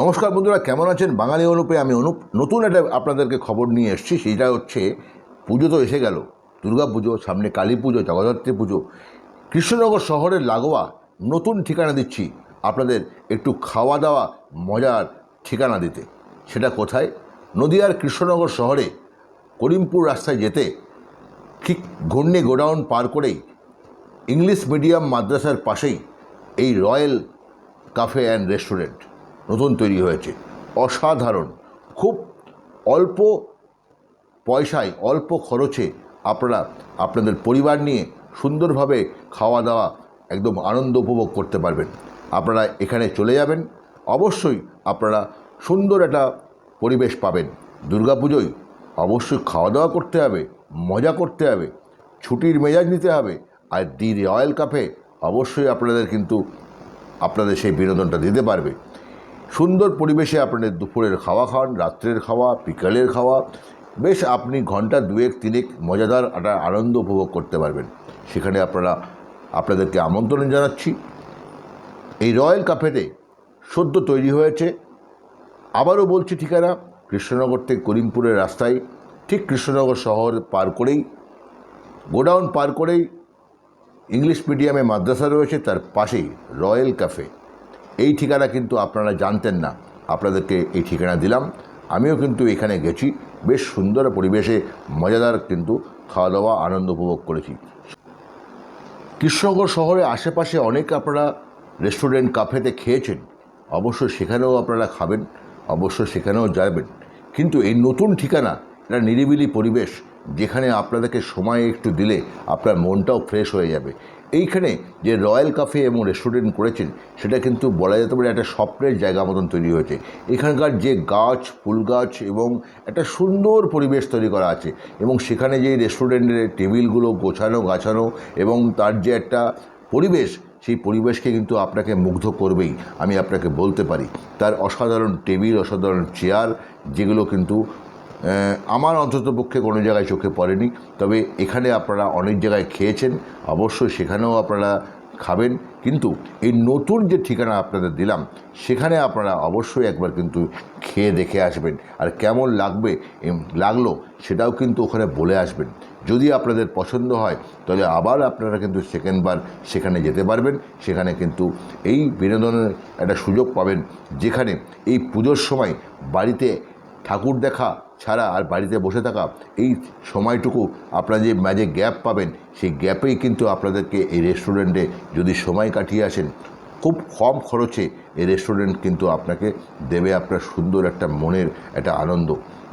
নমস্কার বন্ধুরা, কেমন আছেন? বাঙালি অনুপে, আমি অনুপ। নতুন একটা আপনাদেরকে খবর নিয়ে এসেছি, সেটা হচ্ছে পুজো তো এসে গেল। দুর্গা পুজো, সামনে কালী পুজো, জগদ্ধাত্রী পুজো। কৃষ্ণনগর শহরের লাগোয়া নতুন ঠিকানা দিচ্ছি আপনাদের একটু খাওয়া দাওয়া মজার ঠিকানা দিতে। সেটা কোথায়? নদিয়ার কৃষ্ণনগর শহরে, করিমপুর রাস্তায় যেতে ঠিক ঘূর্ণি গোডাউন পার করেই ইংলিশ মিডিয়াম মাদ্রাসার পাশেই এই রয়্যাল কাফে অ্যান্ড রেস্টুরেন্ট। নতুন তৈরি হয়েছে। অসাধারণ। খুব অল্প পয়সায়, অল্প খরচে আপনারা আপনাদের পরিবার নিয়ে সুন্দরভাবে খাওয়া দাওয়া একদম আনন্দ উপভোগ করতে পারবেন। আপনারা এখানে চলে যাবেন। অবশ্যই আপনারা সুন্দর একটা পরিবেশ পাবেন। দুর্গাপুজোয় অবশ্যই খাওয়া দাওয়া করতে হবে, মজা করতে হবে, ছুটির মেজাজ নিতে হবে আর দি রয়্যাল কাফে অবশ্যই আপনাদের কিন্তু আপনাদের সেই বিনোদনটা দিতে পারবে। সুন্দর পরিবেশে আপনাদের দুপুরের খাওয়া খান, রাত্রের খাওয়া, বিকালের খাওয়া। বেশ আপনি ঘণ্টা দুয়েক, তিনেক মজাদার একটা আনন্দ উপভোগ করতে পারবেন। সেখানে আপনারা, আপনাদেরকে আমন্ত্রণ জানাচ্ছি। এই রয়্যাল কাফেতে সদ্য তৈরি হয়েছে। আবারও বলছি ঠিকানা, কৃষ্ণনগর থেকে করিমপুরের রাস্তায়, ঠিক কৃষ্ণনগর শহর পার করেই, গোডাউন পার করেই, ইংলিশ মিডিয়ামে মাদ্রাসা রয়েছে, তার পাশেই রয়্যাল ক্যাফে এই ঠিকানা কিন্তু আপনারা জানতেন না। আপনাদেরকে এই ঠিকানা দিলাম। আমিও কিন্তু এখানে গেছি। বেশ সুন্দর পরিবেশে মজাদার কিন্তু খাওয়া দাওয়া আনন্দ উপভোগ করেছি। কৃষ্ণনগর শহরে আশেপাশে অনেক আপনারা রেস্টুরেন্ট, কাফেতে খেয়েছেন। অবশ্যই সেখানেও আপনারা খাবেন অবশ্যই সেখানেও যাবেন। কিন্তু এই নতুন ঠিকানা এটা নিরিবিলি পরিবেশ যেখানে আপনাদেরকে সময় একটু দিলে আপনার মনটাও ফ্রেশ হয়ে যাবে। এইখানে যে রয়্যাল কাফে এবং রেস্টুরেন্ট করেছেন, সেটা কিন্তু বলা যেতে পারে একটা স্বপ্নের জায়গা মতন তৈরি হয়েছে। এখানকার যে গাছ, ফুল গাছ এবং একটা সুন্দর পরিবেশ তৈরি করা আছে এবং সেখানে যে রেস্টুরেন্টের টেবিলগুলো গোছানো, গাছানো এবং তার যে একটা পরিবেশ, সেই পরিবেশকে কিন্তু আপনাকে মুগ্ধ করবেই, আমি আপনাকে বলতে পারি। তার অসাধারণ টেবিল অসাধারণ চেয়ার যেগুলো কিন্তু আমার অন্তত পক্ষে কোনো জায়গায় চোখে পড়েনি। তবে এখানে আপনারা অনেক জায়গায় খেয়েছেন, অবশ্যই সেখানেও আপনারা খাবেন। কিন্তু এই নতুন যে ঠিকানা আপনাদের দিলাম, সেখানে আপনারা অবশ্যই একবার কিন্তু খেয়ে দেখে আসবেন। আর কেমন লাগবে লাগল, সেটাও কিন্তু ওখানে বলে আসবেন। যদি আপনাদের পছন্দ হয়, তাহলে আবার আপনারা কিন্তু সেকেন্ডবার সেখানে যেতে পারবেন। সেখানে কিন্তু এই বিনোদনের একটা সুযোগ পাবেন, যেখানে এই পুজোর সময় বাড়িতে ঠাকুর দেখা ছাড়া আর বাড়িতে বসে থাকা, এই সময়টুকু আপনারা যে ম্যাজে গ্যাপ পাবেন, সেই গ্যাপেই কিন্তু আপনাদেরকে এই রেস্টুরেন্টে যদি সময় কাটিয়ে আসেন, খুব কম খরচে এই রেস্টুরেন্ট কিন্তু আপনাকে দেবে আপনার সুন্দর একটা মনের একটা আনন্দ।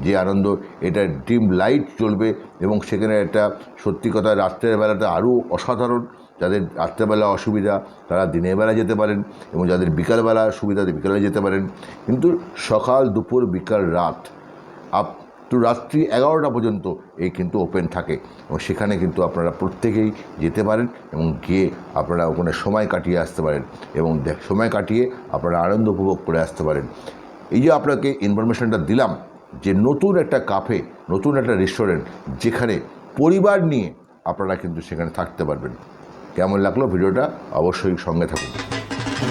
যে আনন্দ, এটা ডিম লাইট চলবে এবং সেখানে একটা সত্যি কথা, রাত্রের বেলাটা আরও অসাধারণ। যাদের রাত্রেবেলা অসুবিধা, তারা দিনের বেলা যেতে পারেন এবং যাদের বিকালবেলা সুবিধা বিকালে যেতে পারেন। কিন্তু সকাল, দুপুর, বিকাল, রাত, আপ টু রাত্রি এগারোটা পর্যন্ত এই কিন্তু ওপেন থাকে। এবং সেখানে কিন্তু আপনারা প্রত্যেকেই যেতে পারেন এবং গিয়ে আপনারা ওখানে সময় কাটিয়ে আসতে পারেন এবং সময় কাটিয়ে আপনারা আনন্দ উপভোগ করে আসতে পারেন। এই যে আপনাকে ইনফরমেশনটা দিলাম যে নতুন একটা কাফে নতুন একটা রেস্টুরেন্ট যেখানে পরিবার নিয়ে আপনারা কিন্তু সেখানে থাকতে পারবেন। কেমন লাগল ভিডিওটা অবশ্যই সঙ্গে থাকুন।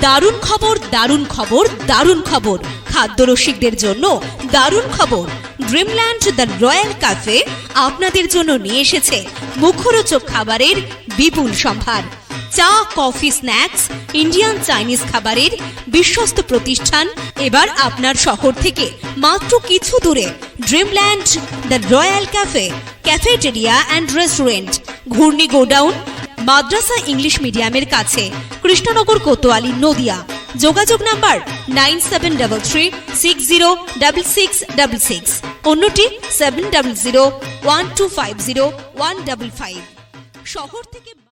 দারুণ খবর দারুণ খবর দারুণ খবর। খাদ্য রসিকদের জন্য দারুণ খবর। ড্রিমল্যান্ড দ্য রয়্যাল কাফে আপনাদের জন্য নিয়ে এসেছে মুখরোচক খাবারের বিপুল সম্ভার। চা, কফি, স্ন্যাক্স ইন্ডিয়ান চাইনিজ খাবারের বিশ্বস্ত প্রতিষ্ঠান এবার আপনার শহর থেকে মাত্র কিছু দূরে। Dreamland the royal cafe cafeteria and restaurant Ghurni godown Madrasa English মিডিয়ামের কাছে। কৃষ্ণনগর, কোতোয়ালি, নদিয়া। যোগাযোগ number nine seven double three six zero double six double six. অন্যটি seven double zero one two five zero one double five. শহর থেকে